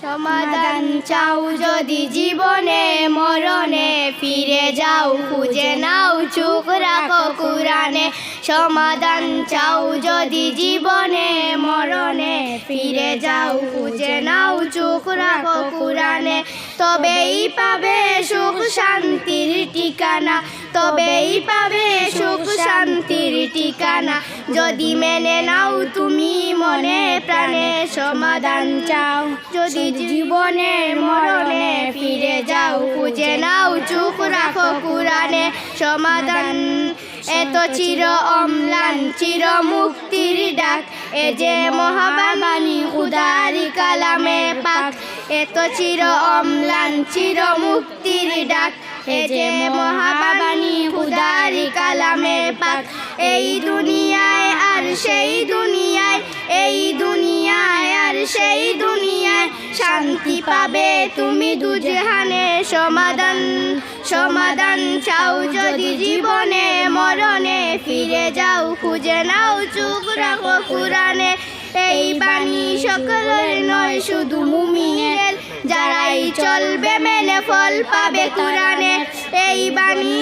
সমাধান চাও যদি জীবনে, মরণে ফিরে যাও, খুঁজে নাও চুপ রাখো কোরআনে। সমাধান চাও যদি জীবনে, মরণে ফিরে যাও, খুঁজে নাও চুপ রাখো কোরআনে। তবেই পাবে সুখ শান্তির ঠিকানা। তবেই পাবে সুখ শান্তির ঠিকানা। যদি মেনে নাও তুমি মনে প্রাণে সমাধান চাও। যদি জীবনে মরণে ফিরে যাও খুঁজে নাও চুপ রাখো কোরআনে। সমাধান এত চির অম্লান চির মুক্তির ডাক। এ যে মহাবাণী উদারি কালামে পাক। এত চির অম্লান চির মুক্তির ডাক। এ যে মহাবাণী উদারি কালামে পাক। এই দুনিয়ায় আর সেই শান্তি পাবে, তুমি দুজহানে সমাধান সমাধান চাও যদি জীবনে, মরণে ফিরে যাও, খুঁজে নাও, চুপ রাখো কোরআনে। এই বাণী সকলের নয়, শুধু মুমিনের। যারাই চলবে, মেনে ফল পাবে কোরআনে। এই বাণী